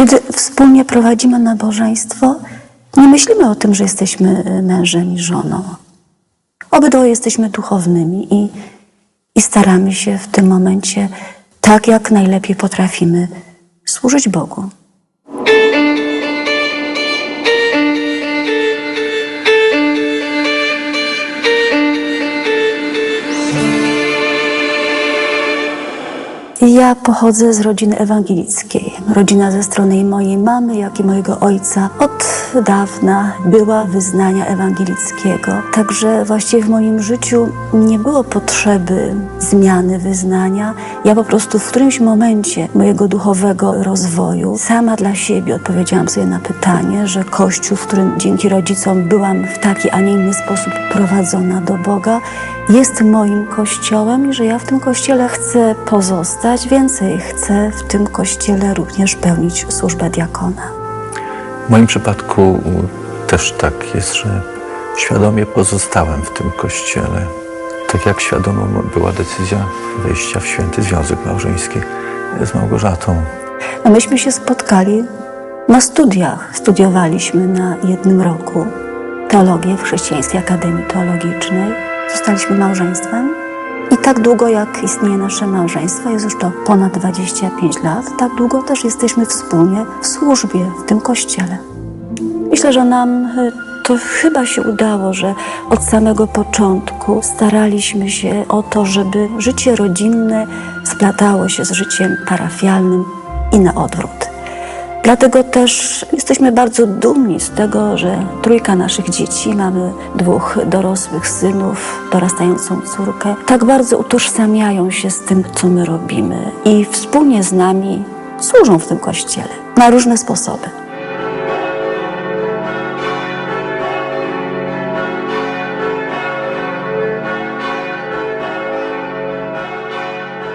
Kiedy wspólnie prowadzimy nabożeństwo, nie myślimy o tym, że jesteśmy y, mężem i żoną. Obydwoje jesteśmy duchownymi i, i staramy się w tym momencie tak, jak najlepiej potrafimy służyć Bogu. Ja pochodzę z rodziny ewangelickiej. Rodzina ze strony mojej mamy, jak i mojego ojca od dawna była wyznania ewangelickiego. Także właściwie w moim życiu nie było potrzeby zmiany wyznania. Ja po prostu w którymś momencie mojego duchowego rozwoju sama dla siebie odpowiedziałam sobie na pytanie, że Kościół, w którym dzięki rodzicom byłam w taki, a nie inny sposób prowadzona do Boga, jest moim kościołem i że ja w tym kościele chcę pozostać. Więcej chcę w tym kościele również pełnić służbę diakona. W moim przypadku też tak jest, że świadomie pozostałem w tym kościele. Tak jak świadomą była decyzja wejścia w święty związek małżeński z Małgorzatą. No myśmy się spotkali na studiach. Studiowaliśmy na jednym roku teologię w Chrześcijańskiej Akademii Teologicznej. Zostaliśmy małżeństwem. I tak długo jak istnieje nasze małżeństwo, jest już to ponad 25 lat, tak długo też jesteśmy wspólnie w służbie w tym kościele. Myślę, że nam y, to chyba się udało, że od samego początku staraliśmy się o to, żeby życie rodzinne splatało się z życiem parafialnym i na odwrót. Dlatego też jesteśmy bardzo dumni z tego, że trójka naszych dzieci, mamy dwóch dorosłych synów, dorastającą córkę, tak bardzo utożsamiają się z tym, co my robimy i wspólnie z nami służą w tym kościele na różne sposoby.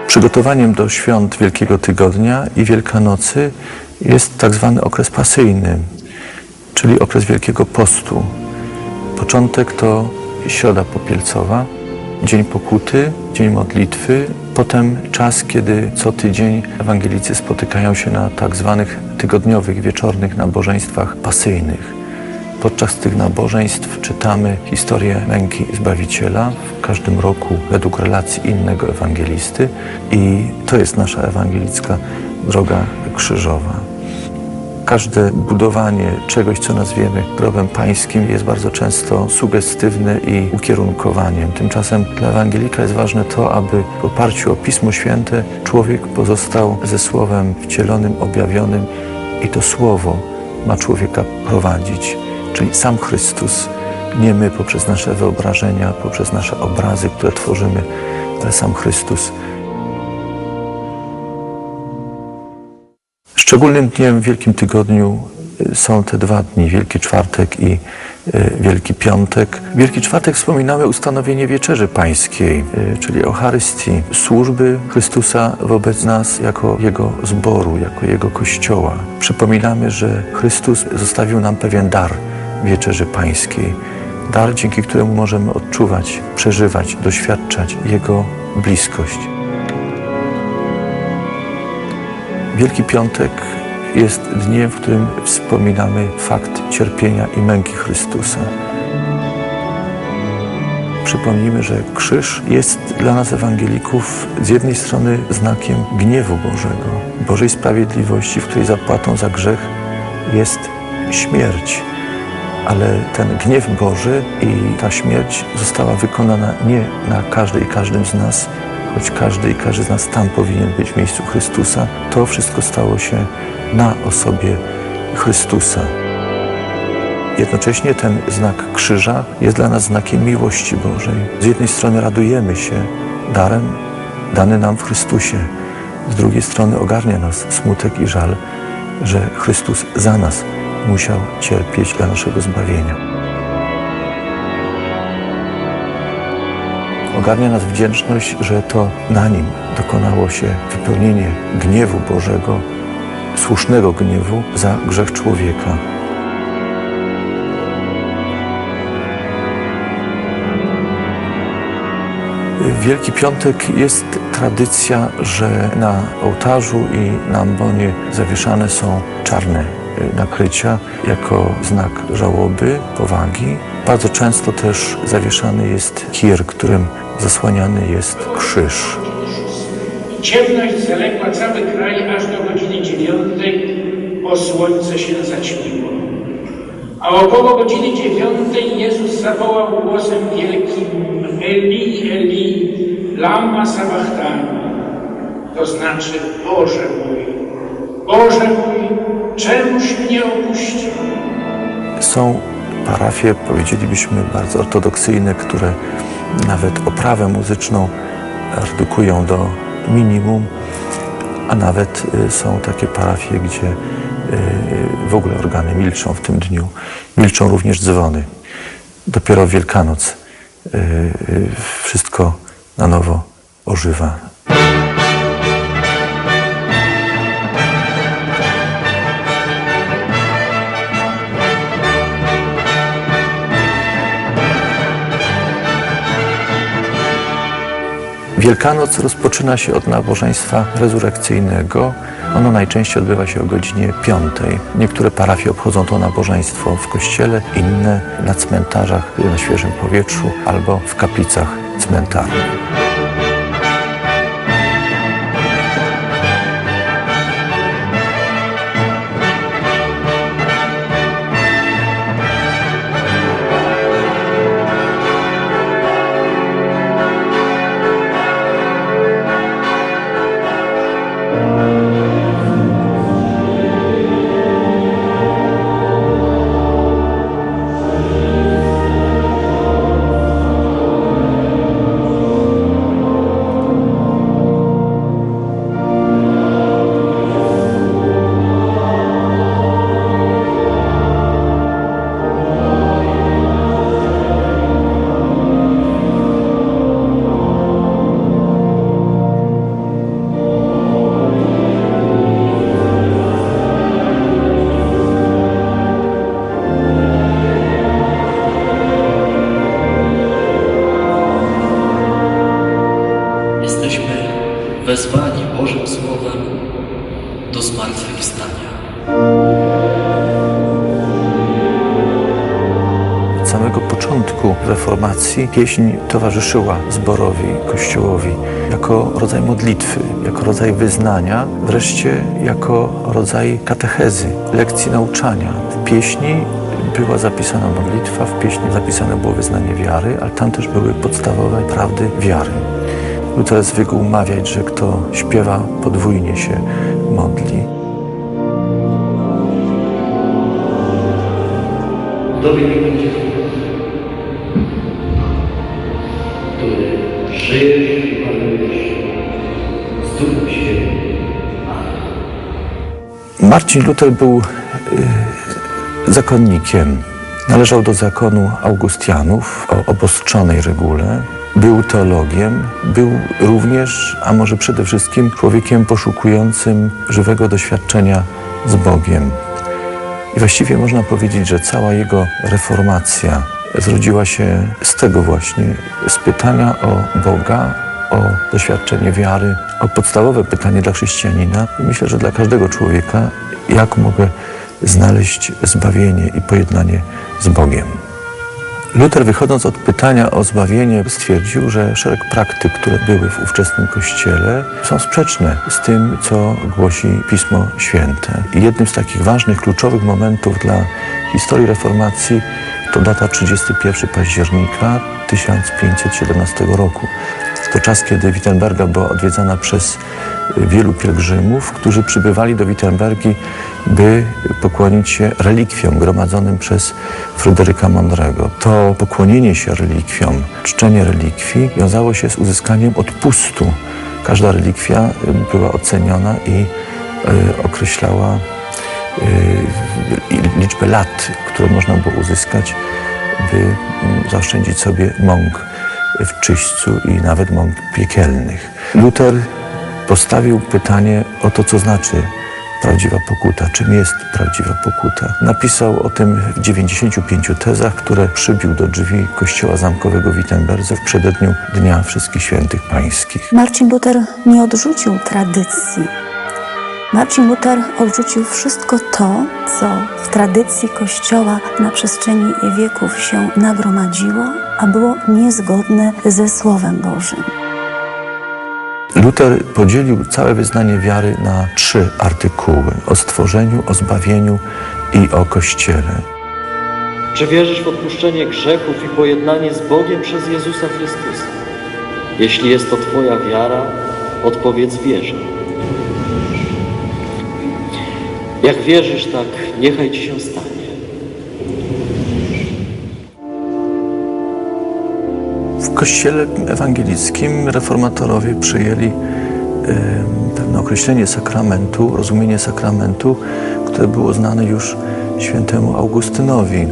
Przygotowaniem do świąt Wielkiego Tygodnia i Wielkanocy jest tak zwany okres pasyjny, czyli okres Wielkiego Postu. Początek to Środa Popielcowa, Dzień Pokuty, Dzień Modlitwy, potem czas, kiedy co tydzień ewangelicy spotykają się na tak zwanych tygodniowych, wieczornych nabożeństwach pasyjnych. Podczas tych nabożeństw czytamy historię męki Zbawiciela w każdym roku według relacji innego ewangelisty i to jest nasza ewangelicka droga krzyżowa. Każde budowanie czegoś, co nazwiemy grobem pańskim, jest bardzo często sugestywne i ukierunkowaniem. Tymczasem dla ewangelika jest ważne to, aby w oparciu o Pismo Święte człowiek pozostał ze Słowem wcielonym, objawionym i to Słowo ma człowieka prowadzić, czyli sam Chrystus, nie my poprzez nasze wyobrażenia, poprzez nasze obrazy, które tworzymy, ale sam Chrystus. Szczególnym dniem w Wielkim Tygodniu y, są te dwa dni, Wielki Czwartek i y, Wielki Piątek. Wielki Czwartek wspominamy ustanowienie Wieczerzy Pańskiej, y, czyli Eucharystii, służby Chrystusa wobec nas jako Jego zboru, jako Jego Kościoła. Przypominamy, że Chrystus zostawił nam pewien dar Wieczerzy Pańskiej. Dar, dzięki któremu możemy odczuwać, przeżywać, doświadczać Jego bliskość. Wielki Piątek jest dniem, w którym wspominamy fakt cierpienia i męki Chrystusa. Przypomnijmy, że krzyż jest dla nas, ewangelików, z jednej strony znakiem gniewu Bożego, Bożej sprawiedliwości, w której zapłatą za grzech jest śmierć. Ale ten gniew Boży i ta śmierć została wykonana nie na każdej i każdym z nas, choć każdy i każdy z nas tam powinien być w miejscu Chrystusa, to wszystko stało się na osobie Chrystusa. Jednocześnie ten znak krzyża jest dla nas znakiem miłości Bożej. Z jednej strony radujemy się darem dany nam w Chrystusie, z drugiej strony ogarnia nas smutek i żal, że Chrystus za nas musiał cierpieć dla naszego zbawienia. Ogarnia nas wdzięczność, że to na nim dokonało się wypełnienie gniewu Bożego, słusznego gniewu za grzech człowieka. Wielki Piątek jest tradycja, że na ołtarzu i na ambonie zawieszane są czarne y, nakrycia jako znak żałoby, powagi. Bardzo często też zawieszany jest kir, którym zasłaniany jest krzyż. Ciemność zaległa cały kraj aż do godziny dziewiątej, bo słońce się zaćmiło. A około godziny dziewiątej Jezus zawołał głosem wielkim Eli, Eli, lama sabachthani. To znaczy Boże mój, Boże mój, czemuś mnie opuścił? Są parafie, powiedzielibyśmy, bardzo ortodoksyjne, które nawet oprawę muzyczną redukują do minimum, a nawet y, są takie parafie, gdzie y, w ogóle organy milczą w tym dniu. Milczą również dzwony. Dopiero Wielkanoc y, wszystko na nowo ożywa. Wielkanoc rozpoczyna się od nabożeństwa rezurekcyjnego. Ono najczęściej odbywa się o godzinie 5. Niektóre parafie obchodzą to nabożeństwo w kościele, inne na cmentarzach na świeżym powietrzu albo w kaplicach cmentarnych. Reformacji pieśń towarzyszyła zborowi, kościołowi jako rodzaj modlitwy, jako rodzaj wyznania, wreszcie jako rodzaj katechezy, lekcji nauczania. W pieśni była zapisana modlitwa, w pieśni zapisane było wyznanie wiary, ale tam też były podstawowe prawdy wiary. Luther zwykł mawiać, że kto śpiewa, podwójnie się modli. Tobie żyjesz i panujesz z Duchem. Marcin Luther był y, zakonnikiem. Należał do zakonu Augustianów o obostrzonej regule. Był teologiem, był również, a może przede wszystkim, człowiekiem poszukującym żywego doświadczenia z Bogiem. I właściwie można powiedzieć, że cała jego reformacja zrodziła się z tego właśnie, z pytania o Boga, o doświadczenie wiary, o podstawowe pytanie dla chrześcijanina i myślę, że dla każdego człowieka, jak mogę znaleźć zbawienie i pojednanie z Bogiem. Luther, wychodząc od pytania o zbawienie, stwierdził, że szereg praktyk, które były w ówczesnym kościele, są sprzeczne z tym, co głosi Pismo Święte. I jednym z takich ważnych, kluczowych momentów dla historii reformacji to data 31 października 1517 roku. To czas, kiedy Wittenberga była odwiedzana przez wielu pielgrzymów, którzy przybywali do Wittenbergi, by pokłonić się relikwiom gromadzonym przez Fryderyka Mądrego. To pokłonienie się relikwiom, czczenie relikwii wiązało się z uzyskaniem odpustu. Każda relikwia była oceniona i y, określała y, liczbę lat, które można było uzyskać, by mm, zaoszczędzić sobie mąk w czyśćcu i nawet mąk piekielnych. Luther postawił pytanie o to, co znaczy prawdziwa pokuta, czym jest prawdziwa pokuta. Napisał o tym w 95 tezach, które przybił do drzwi kościoła zamkowego w w przededniu Dnia Wszystkich Świętych Pańskich. Marcin Luther nie odrzucił tradycji. Marcin Luther odrzucił wszystko to, co w tradycji Kościoła na przestrzeni wieków się nagromadziło, a było niezgodne ze Słowem Bożym. Luther podzielił całe wyznanie wiary na trzy artykuły: o stworzeniu, o zbawieniu i o Kościele. Czy wierzysz w odpuszczenie grzechów i pojednanie z Bogiem przez Jezusa Chrystusa? Jeśli jest to Twoja wiara, odpowiedz wierzę. Jak wierzysz, tak niechaj Ci się stanie. W kościele ewangelickim reformatorowie przyjęli pewne określenie sakramentu, rozumienie sakramentu, które było znane już świętemu Augustynowi.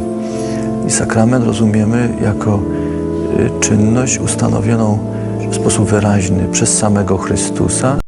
I sakrament rozumiemy jako y, czynność ustanowioną w sposób wyraźny przez samego Chrystusa,